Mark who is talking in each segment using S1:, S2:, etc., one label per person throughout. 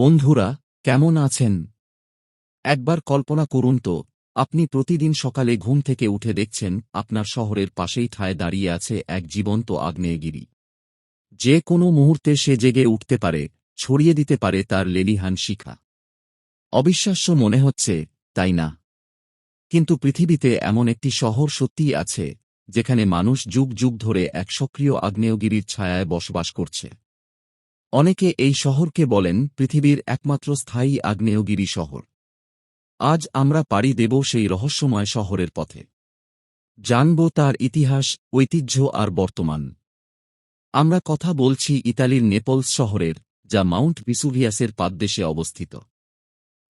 S1: বন্ধুরা, কেমন আছেন? একবার কল্পনা করুন তো, আপনি প্রতিদিন সকালে ঘুম থেকে উঠে দেখছেন, আপনার শহরের পাশেই ঠায় দাঁড়িয়ে আছে এক জীবন্ত আগ্নেয়গিরি। যে কোনো মুহূর্তে সে জেগে উঠতে পারে, ছড়িয়ে দিতে পারে তার লেলিহান শিখা। অবিশ্বাস্য মনে হচ্ছে, তাই না? কিন্তু পৃথিবীতে এমন একটি শহর সত্যিই আছে, যেখানে মানুষ যুগ যুগ ধরে এক সক্রিয় আগ্নেয়গিরির ছায়ায় বসবাস করছে। অনেকে এই শহরকে বলেন পৃথিবীর একমাত্র স্থায়ী আগ্নেয়গিরি শহর। আজ আমরা পাড়ি দেব সেই রহস্যময় শহরের পথে। জানব তার ইতিহাস, ঐতিহ্য আর বর্তমান। আমরা কথা বলছি ইতালির নেপলস শহরের, যা মাউন্ট ভিসুভিয়াসের পাদদেশে অবস্থিত।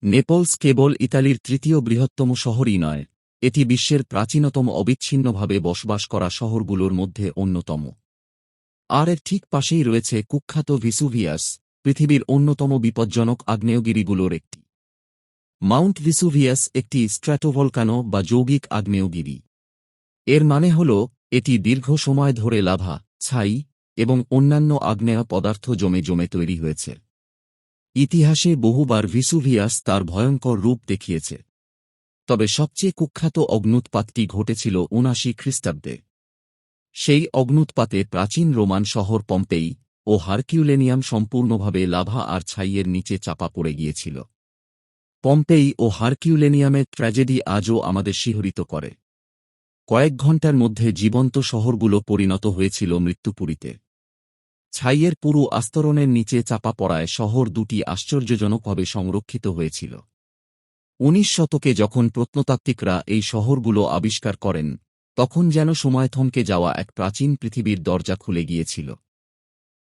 S1: নেপলস কেবল ইতালির তৃতীয় বৃহত্তম শহরই নয়, এটি বিশ্বের প্রাচীনতম অবিচ্ছিন্নভাবে বসবাস করা শহরগুলোর মধ্যে অন্যতম। আর এর ঠিক পাশেই রয়েছে কুখ্যাত ভিসুভিয়াস, পৃথিবীর অন্যতম বিপজ্জনক আগ্নেয়গিরিগুলোর একটি। মাউন্ট ভিসুভিয়াস একটি স্ট্র্যাটোভলকানো বা যৌগিক আগ্নেয়গিরি। এর মানে হল, এটি দীর্ঘ সময় ধরে লাভা, ছাই এবং অন্যান্য আগ্নেয় পদার্থ জমে জমে তৈরি হয়েছে। ইতিহাসে বহুবার ভিসুভিয়াস তার ভয়ঙ্কর রূপ দেখিয়েছে। তবে সবচেয়ে কুখ্যাত অগ্নুৎপাতটি ঘটেছিল উনাশি খ্রিস্টাব্দে। সেই অগ্নুৎপাতে প্রাচীন রোমান শহর পম্পেই ও হারকিউলেনিয়াম সম্পূর্ণভাবে লাভা আর ছাইয়ের নিচে চাপা পড়ে গিয়েছিল। পম্পেই ও হারকিউলেনিয়ামের ট্র্যাজেডি আজও আমাদের শিহরিত করে। কয়েক ঘণ্টার মধ্যে জীবন্ত শহরগুলো পরিণত হয়েছিল মৃত্যুপুরীতে। ছাইয়ের পুরু আস্তরণের নিচে চাপা পড়ায় শহর দুটি আশ্চর্যজনকভাবে সংরক্ষিত হয়েছিল। উনিশ শতকে যখন প্রত্নতাত্ত্বিকরা এই শহরগুলো আবিষ্কার করেন তখন যেন সময় থমকে যাওয়া এক প্রাচীন পৃথিবীর দরজা খুলে গিয়েছিল।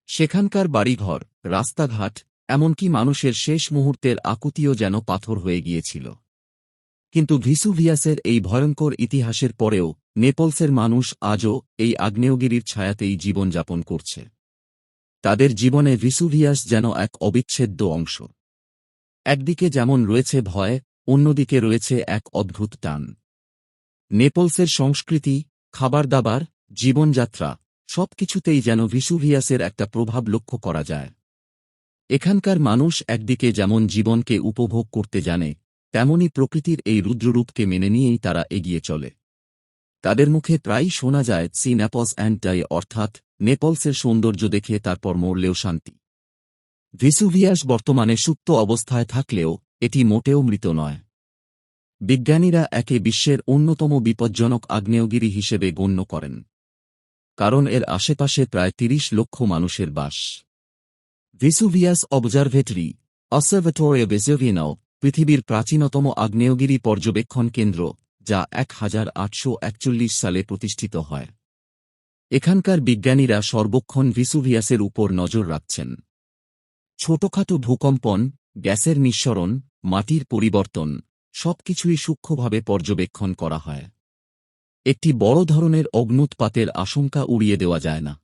S1: সেখানকার বাড়িঘর, রাস্তাঘাট, এমনকি মানুষের শেষ মুহূর্তের আকুতিও যেন পাথর হয়ে গিয়েছিল। কিন্তু ভিসুভিয়াসের এই ভয়ঙ্কর ইতিহাসের পরেও নেপলসের মানুষ আজও এই আগ্নেয়গিরির ছায়াতেই জীবনযাপন করছে। তাদের জীবনে ভিসুভিয়াস যেন এক অবিচ্ছেদ্য অংশ। একদিকে যেমন রয়েছে ভয়, অন্যদিকে রয়েছে এক অদ্ভুত টান। নেপলসের সংস্কৃতি খাবার দাবার জীবনযাত্রা, সবকিছুতেই যেন ভিসুভিয়াসের একটা প্রভাব লক্ষ্য করা যায়। এখানকার মানুষ একদিকে যেমন জীবনকে উপভোগ করতে জানে, তেমনি প্রকৃতির এই রুদ্ররূপকে মেনে নিয়েই তারা এগিয়ে চলে। তাদের মুখে প্রায়ই শোনা যায়, সি নেপলস অ্যান্ড ডাই অর্থাৎ, নেপলসের সৌন্দর্য দেখে তারপর মরলেও শান্তি। ভিসুভিয়াস বর্তমানে সুপ্ত অবস্থায় থাকলেও, এটি মোটেও মৃত নয়। বিজ্ঞানীরা একে বিশ্বের অন্যতম বিপজ্জনক আগ্নেয়গিরি হিসেবে গণ্য করেন, কারণ এর আশেপাশে প্রায় তিরিশ লক্ষ মানুষের বাস। ভিসুভিয়াস অবজারভেটরি অবজারভেটোরিয়া ভেসুভিনাও পৃথিবীর প্রাচীনতম আগ্নেয়গিরি পর্যবেক্ষণ কেন্দ্র, যা এক হাজার আটশো একচল্লিশ সালে প্রতিষ্ঠিত হয়। এখানকার বিজ্ঞানীরা সর্বক্ষণ ভিসুভিয়াসের উপর নজর রাখছেন। ছোটখাটো ভূকম্পন, গ্যাসের নিঃসরণ, মাটির পরিবর্তন সবকিছুই সূক্ষ্মভাবে পর্যবেক্ষণ করা হয়। একটি বড় ধরনের অগ্নুৎপাতের আশঙ্কা উড়িয়ে দেওয়া যায় না।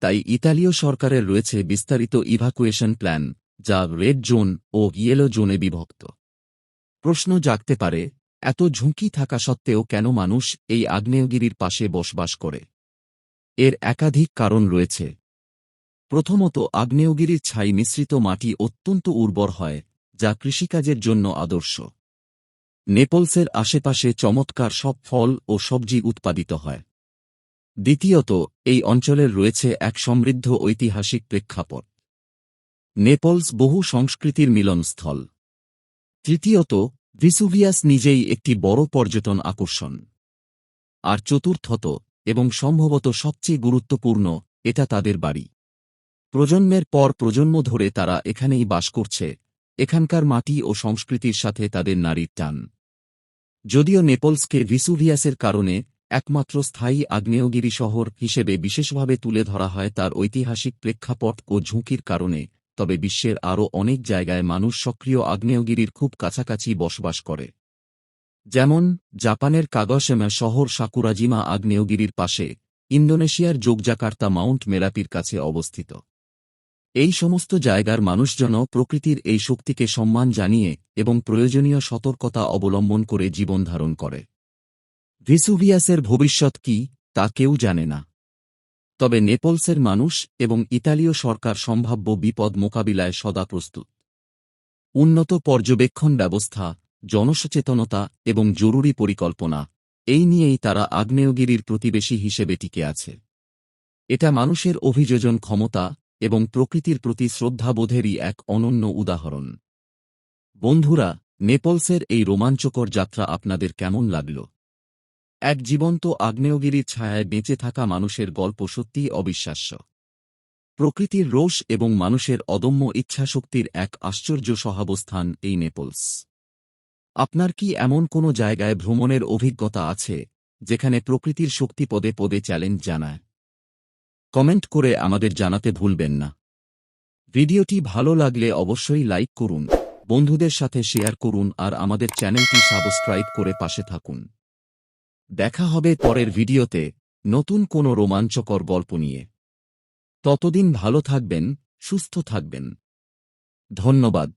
S1: তাই ইতালীয় সরকারের রয়েছে বিস্তারিত ইভাকুয়েশন প্ল্যান যা রেড জোন ও ইয়েলো জোনে বিভক্ত। প্রশ্ন জাগতে পারে, এত ঝুঁকি থাকা সত্ত্বেও কেন মানুষ এই আগ্নেয়গিরির পাশে বসবাস করে? এর একাধিক কারণ রয়েছে। প্রথমত, আগ্নেয়গিরির ছাই মিশ্রিত মাটি অত্যন্ত উর্বর হয়, যা কৃষিকাজের জন্য আদর্শ। নেপলসের আশেপাশে চমৎকার সব ফল ও সবজি উৎপাদিত হয়। দ্বিতীয়ত, এই অঞ্চলের রয়েছে এক সমৃদ্ধ ঐতিহাসিক প্রেক্ষাপট। নেপলস বহু সংস্কৃতির মিলনস্থল। তৃতীয়ত, ভিসুভিয়াস নিজেই একটি বড় পর্যটন আকর্ষণ। আর চতুর্থত, এবং সম্ভবত সবচেয়ে গুরুত্বপূর্ণ, এটা তাদের বাড়ি। প্রজন্মের পর প্রজন্ম ধরে তারা এখানেই বাস করছে। এখানকার মাটি ও সংস্কৃতির সাথে তাদের নারীর টান। যদিও নেপলসকে ভিসুভিয়াসের কারণে একমাত্র স্থায়ী আগ্নেয়গিরি শহর হিসেবে বিশেষভাবে তুলে ধরা হয় তার ঐতিহাসিক প্রেক্ষাপট ও ঝুঁকির কারণে, তবে বিশ্বের আরও অনেক জায়গায় মানুষ সক্রিয় আগ্নেয়গিরির খুব কাছাকাছি বসবাস করে। যেমন, জাপানের কাগসেমা শহর সাকুরাজিমা আগ্নেয়গিরির পাশে, ইন্দোনেশিয়ার যোগজাকার্তা মাউন্ট মেরাপির কাছে অবস্থিত। এই সমস্ত জায়গার মানুষজন প্রকৃতির এই শক্তিকে সম্মান জানিয়ে এবং প্রয়োজনীয় সতর্কতা অবলম্বন করে জীবন ধারণ করে। ভিসুভিয়াসের ভবিষ্যৎ কি, তা কেউ জানে না। তবে নেপলসের মানুষ এবং ইতালীয় সরকার সম্ভাব্য বিপদ মোকাবিলায় সদা প্রস্তুত। উন্নত পর্যবেক্ষণ ব্যবস্থা, জনসচেতনতা এবং জরুরি পরিকল্পনা, এই নিয়েই তারা আগ্নেয়গিরির প্রতিবেশী হিসেবে টিকে আছে। এটা মানুষের অভিযোজন ক্ষমতা এবং প্রকৃতির প্রতি শ্রদ্ধাবোধেরই এক অনন্য উদাহরণ। বন্ধুরা, নেপলসের এই রোমাঞ্চকর যাত্রা আপনাদের কেমন লাগল? এক জীবন্ত আগ্নেয়গিরির ছায়ায় বেঁচে থাকা মানুষের গল্প সত্যিই অবিশ্বাস্য। প্রকৃতির রোষ এবং মানুষের অদম্য ইচ্ছাশক্তির এক আশ্চর্য সহাবস্থান এই নেপলস। আপনার কি এমন কোনো জায়গায় ভ্রমণের অভিজ্ঞতা আছে, যেখানে প্রকৃতির শক্তি পদে পদে চ্যালেঞ্জ জানায়? কমেন্ট করে আমাদের জানাতে ভুলবেন না। ভিডিওটি ভালো লাগলে অবশ্যই লাইক করুন, বন্ধুদের সাথে শেয়ার করুন আর আমাদের চ্যানেলটি সাবস্ক্রাইব করে পাশে থাকুন। দেখা হবে পরের ভিডিওতে নতুন কোনো রোমাঞ্চকর গল্প নিয়ে। ততদিন ভালো থাকবেন, সুস্থ থাকবেন। ধন্যবাদ।